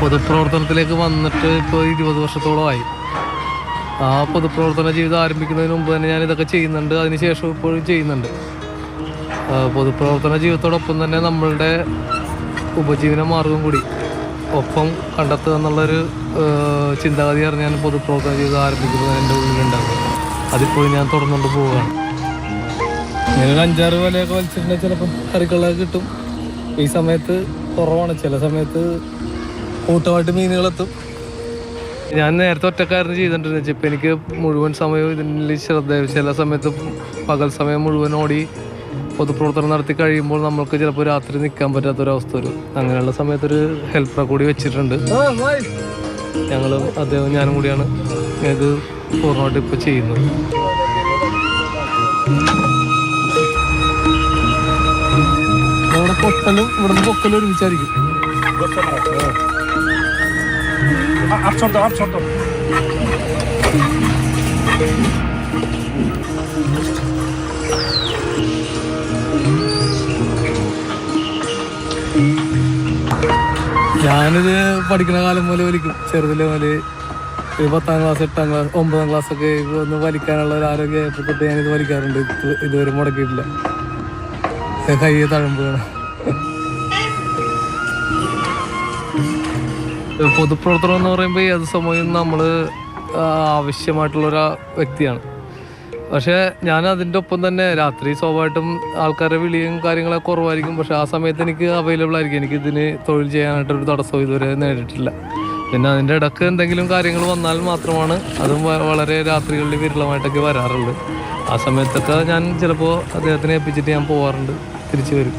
പൊതുപ്രവർത്തനത്തിലേക്ക് വന്നിട്ട് ഇപ്പോൾ ഇരുപത് വർഷത്തോളമായി. ആ പൊതുപ്രവർത്തന ജീവിതം ആരംഭിക്കുന്നതിന് മുമ്പ് തന്നെ ഞാൻ ഇതൊക്കെ ചെയ്യുന്നുണ്ട്. അതിനുശേഷം ഇപ്പോഴും ചെയ്യുന്നുണ്ട്. പൊതുപ്രവർത്തന ജീവിതത്തോടൊപ്പം തന്നെ നമ്മളുടെ ഉപജീവന മാർഗം കൂടി. ഒപ്പം കണ്ടെത്തുക എന്നുള്ളൊരു ചിന്താഗതിയാണ് ഞാൻ പൊതുപ്രവർത്തന ജീവിതം ആരംഭിക്കുന്നത് എന്റെ ഉള്ളിലുണ്ടാകും അതിപ്പോഴും ഞാൻ തുടർന്നുകൊണ്ട് പോവുകയാണ്. ഞാനൊരു അഞ്ചാറ് വലയൊക്കെ വലിച്ചിട്ടുണ്ടെങ്കിൽ ചിലപ്പം കറികളൊക്കെ കിട്ടും. ഈ സമയത്ത് കുറവാണ്. ചില സമയത്ത് കൂട്ടമായിട്ട് മീനുകളെത്തും. ഞാൻ നേരത്തെ ഒറ്റക്കാരന് ചെയ്തിട്ടുണ്ടെന്ന് ഇപ്പം എനിക്ക് മുഴുവൻ സമയവും ഇതിൽ ശ്രദ്ധ ചില സമയത്ത് പകൽ സമയം മുഴുവൻ ഓടി പൊതുപ്രവർത്തനം നടത്തി കഴിയുമ്പോൾ നമ്മൾക്ക് ചിലപ്പോൾ രാത്രി നിൽക്കാൻ പറ്റാത്തൊരവസ്ഥ വരും. അങ്ങനെയുള്ള സമയത്തൊരു ഹെൽപ്പറെ കൂടി വെച്ചിട്ടുണ്ട്. ഞങ്ങളും അദ്ദേഹം ഞാനും കൂടിയാണ് ഇത് പൂർണമായിട്ട് ഇപ്പോൾ ചെയ്യുന്നത്. അവിടെ പൊട്ടലും ഇവിടുന്ന് പൊക്കലും ഒരുമിച്ചായിരിക്കും. Absorto, absorto. ഞാനിത് പഠിക്കുന്ന കാലം മുതൽ വലിക്കും. ചെറുതിലെ മുതൽ ഒരു പത്താം ക്ലാസ് എട്ടാം ക്ലാസ് ഒമ്പതാം ക്ലാസ് ഒക്കെ ഒന്ന് വലിക്കാനുള്ള ഒരു ആരോഗ്യ ഞാനിത് വലിക്കാറുണ്ട്. ഇത് ഇതുവരെ മുടക്കിയിട്ടില്ല. കൈ തഴമ്പുകയാണ് പൊതുപ്രവർത്തനം എന്ന് പറയുമ്പോൾ ഏത് സമയവും നമ്മൾ ആവശ്യമായിട്ടുള്ള ഒരു വ്യക്തിയാണ്. പക്ഷേ ഞാൻ അതിന്റെ ഒപ്പം തന്നെ രാത്രി സ്വാഭാവികമായിട്ടും ആൾക്കാരുടെ വിളിയും കാര്യങ്ങളൊക്കെ കുറവായിരിക്കും. പക്ഷെ ആ സമയത്ത് എനിക്ക് അവൈലബിൾ ആയിരിക്കും. എനിക്ക് ഇതിന് തൊഴിൽ ചെയ്യാനായിട്ടൊരു തടസ്സം ഇതുവരെ നേരിട്ടില്ല. പിന്നെ അതിന്റെ ഇടയ്ക്ക് എന്തെങ്കിലും കാര്യങ്ങൾ വന്നാൽ മാത്രമാണ് അതും വളരെ രാത്രികളിൽ വിരളമായിട്ടൊക്കെ വരാറുള്ളത് ആ സമയത്തൊക്കെ ഞാൻ ചിലപ്പോൾ അദ്ദേഹത്തിനെ ഏൽപ്പിച്ചിട്ട് ഞാൻ പോവാറുണ്ട്. തിരിച്ചു വരും.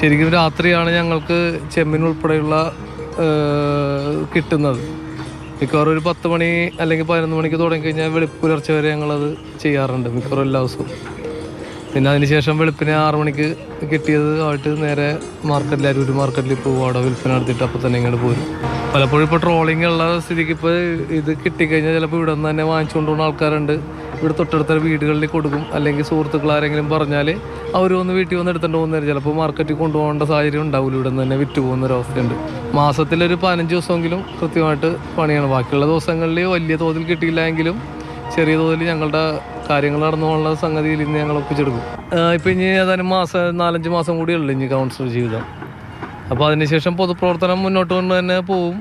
ശരിക്കും രാത്രിയാണ് ഞങ്ങൾക്ക് ചെമ്മീൻ ഉൾപ്പെടെയുള്ള കിട്ടുന്നത്. മിക്കവാറും ഒരു പത്ത് മണി അല്ലെങ്കിൽ പതിനൊന്ന് മണിക്ക് തുടങ്ങി കഴിഞ്ഞാൽ വെളുപ്പുലർച്ചെ വരെ ഞങ്ങളത് ചെയ്യാറുണ്ട് മിക്കവാറും എല്ലാ ദിവസവും. പിന്നെ അതിനുശേഷം വെളുപ്പിനെ ആറു മണിക്ക് കിട്ടിയത് ആയിട്ട് നേരെ മാർക്കറ്റിൽ അരൂർ മാർക്കറ്റിൽ പോകും അവിടെ വിൽപ്പന നടത്തിയിട്ട് അപ്പോൾ തന്നെ ഇങ്ങോട്ട് പോരും. പലപ്പോഴും ഇപ്പോൾ ട്രോളിംഗ് ഉള്ള സ്ഥിതിക്ക് ഇപ്പോൾ ഇത് കിട്ടിക്കഴിഞ്ഞാൽ ചിലപ്പോൾ ഇവിടെ നിന്ന് തന്നെ വാങ്ങിച്ചുകൊണ്ടുപോകുന്ന ആൾക്കാരുണ്ട്. ഇവിടെ തൊട്ടടുത്ത വീടുകളിൽ കൊടുക്കും. അല്ലെങ്കിൽ സുഹൃത്തുക്കൾ ആരെങ്കിലും പറഞ്ഞാൽ അവർ വന്ന് വീട്ടിൽ വന്ന് എടുത്തുകൊണ്ട് പോകുന്നവർ ചിലപ്പോൾ മാർക്കറ്റിൽ കൊണ്ടുപോകേണ്ട സാഹചര്യം ഉണ്ടാവില്ല ഇവിടെ നിന്ന് തന്നെ വിറ്റ് പോകുന്ന ഒരവസ്ഥയുണ്ട് മാസത്തിലൊരു പതിനഞ്ച് ദിവസമെങ്കിലും കൃത്യമായിട്ട് പണിയാണ്. ബാക്കിയുള്ള ദിവസങ്ങളിൽ വലിയ തോതിൽ കിട്ടിയില്ല എങ്കിലും ചെറിയ തോതിൽ ഞങ്ങളുടെ കാര്യങ്ങൾ നടന്നു പോകാനുള്ള സംഗതിയിൽ ഇന്ന് ഞങ്ങൾ ഒപ്പിച്ചെടുക്കും. ഇപ്പം ഇനി ഏതാനും മാസം നാലഞ്ച് മാസം കൂടിയുള്ളൂ ഇനി കൗൺസിലർ ജീവിതം. അപ്പോൾ അതിനുശേഷം പൊതുപ്രവർത്തനം മുന്നോട്ട് കൊണ്ട് തന്നെ പോവും.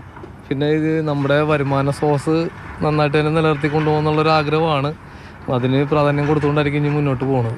പിന്നെ ഇത് നമ്മുടെ വരുമാന സോഴ്സ് നന്നായിട്ട് തന്നെ നിലനിർത്തി കൊണ്ടുപോകുന്നുള്ളൊരു ആഗ്രഹമാണ്. അതിന് പ്രാധാന്യം കൊടുത്തുകൊണ്ടായിരിക്കും ഇനി മുന്നോട്ട് പോകുന്നത്